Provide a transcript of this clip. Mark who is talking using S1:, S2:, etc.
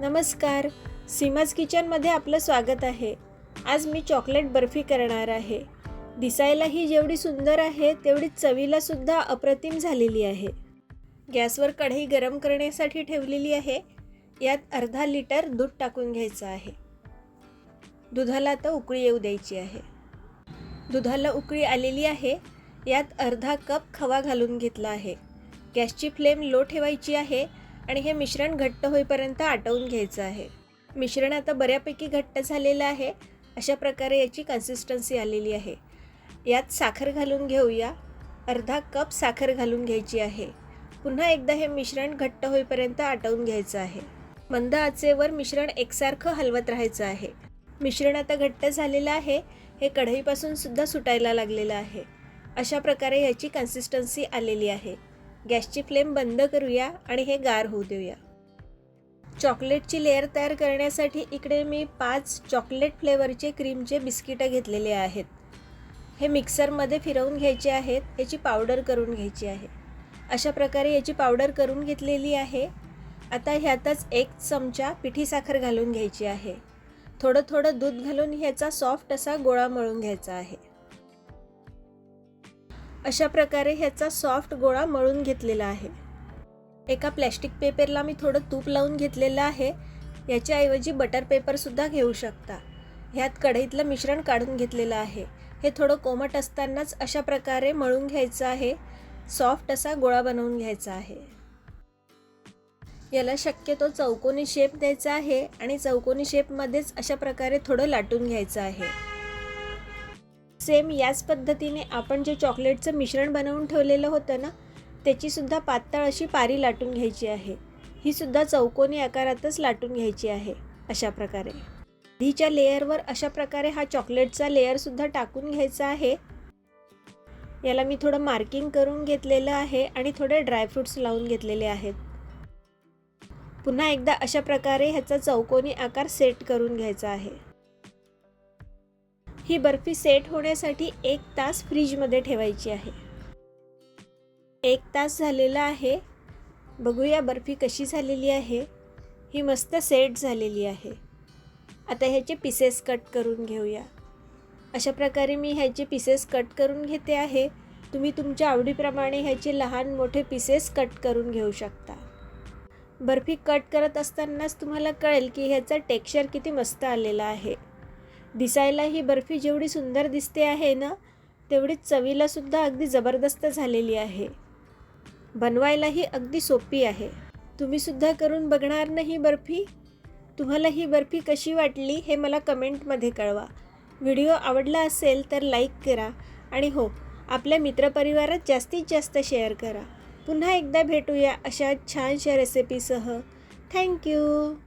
S1: नमस्कार. सीमाज किचनमध्ये आपलं स्वागत आहे. आज मी चॉकलेट बर्फी करणार आहे. दिसायलाही जेवढी सुंदर आहे तेवढी चवीला सुद्धा अप्रतिम झालेली आहे. गॅसवर कढई गरम करण्यासाठी ठेवलेली आहे. यात अर्धा लिटर दूध टाकून घ्यायचं आहे. दुधाला आता उकळी येऊ द्यायची आहे. दुधाला उकळी आलेली आहे. यात अर्धा कप खवा घालून घेतला आहे. गॅसची फ्लेम लो ठेवायची आहे. आणि हे मिश्रण घट्ट होईपर्यंत आटवून घ्यायचं आहे. मिश्रण आता बऱ्यापैकी घट्ट झालेलं आहे. अशा प्रकारे याची कन्सिस्टन्सी आलेली आहे. यात साखर घालून घेऊया. अर्धा कप साखर घालून घ्यायची आहे. पुन्हा एकदा हे मिश्रण घट्ट होईपर्यंत आटवून घ्यायचं आहे. मंद आचेवर मिश्रण एकसारखं हलवत राहायचं आहे. मिश्रण आता घट्ट झालेलं आहे. हे कढईपासून सुद्धा सुटायला लागलेलं आहे. अशा प्रकारे ह्याची कन्सिस्टन्सी आलेली आहे. गॅसची फ्लेम बंद करूया आणि हे गार होऊ देऊया. चॉकलेटची लेअर तयार करण्यासाठी इकडे मी पाच चॉकलेट फ्लेवरचे क्रीमचे बिस्किटं घेतलेले आहेत. हे मिक्सरमध्ये फिरवून घ्यायचे आहेत याची पावडर करून घ्यायची आहे. अशा प्रकारे याची पावडर करून घेतलेली आहे. आता ह्यातच एक चमचा पिठी साखर घालून घ्यायची आहे. थोडं थोडं दूध घालून ह्याचा सॉफ्ट असा गोळा मळून घ्यायचा आहे. अशा प्रकारे ह्याचा सॉफ्ट गोळा मळून घेतलेला आहे. एका प्लॅस्टिक पेपरला मी थोडं तूप लावून घेतलेलं आहे. याच्याऐवजी बटर पेपरसुद्धा घेऊ शकता. ह्यात कढईतलं मिश्रण काढून घेतलेलं आहे. हे थोडं कोमट असतानाच अशा प्रकारे मळून घ्यायचं आहे. सॉफ्ट असा गोळा बनवून घ्यायचा आहे. याला शक्यतो चौकोनी शेप द्यायचा आहे आणि चौकोनी शेपमध्येच अशा प्रकारे थोडं लाटून घ्यायचं आहे. सेम याच पद्धतीने आपण जे चॉकलेटचं मिश्रण बनवून ठेवलेलं होतं ना त्याचीसुद्धा पातळ अशी पारी लाटून घ्यायची आहे. ही सुद्धा चौकोनी आकारातच लाटून घ्यायची आहे अशा प्रकारे. आधीच्या लेअरवर अशा प्रकारे हा चॉकलेटचा लेअरसुद्धा टाकून घ्यायचा आहे. याला मी थोडं मार्किंग करून घेतलेलं आहे आणि थोडे ड्रायफ्रूट्स लावून घेतलेले आहेत. पुन्हा एकदा अशा प्रकारे ह्याचा चौकोनी आकार सेट करून घ्यायचा आहे. ही बर्फी सेट होण्यासाठी एक तास फ्रीजमध्ये ठेवायची आहे. एक तास झालेला आहे. बघूया बर्फी कशी झालेली आहे. ही मस्त सेट झालेली आहे. आता ह्याचे पीसेस कट करून घेऊया. अशा प्रकारे मी ह्याचे पीसेस कट करून घेते आहे. तुम्ही तुमच्या आवडीप्रमाणे ह्याचे लहान मोठे पीसेस कट करून घेऊ शकता. बर्फी कट करत असतानाच तुम्हाला कळेल की ह्याचा टेक्स्चर किती मस्त आलेला आहे. दिसायला ही बर्फी जेवढी सुंदर दिसते आहे ना तेवढीच चवीलासुद्धा अगदी जबरदस्त झालेली आहे. बनवायलाही अगदी सोपी आहे. तुम्हीसुद्धा करून बघणार ना ही बर्फी? तुम्हाला ही बर्फी कशी वाटली हे मला कमेंटमध्ये कळवा. व्हिडिओ आवडला असेल तर लाईक करा आणि हो आपल्या मित्रपरिवारात जास्तीत जास्त शेअर करा. पुन्हा एकदा भेटूया अशा छानशा रेसिपीसह. थँक्यू!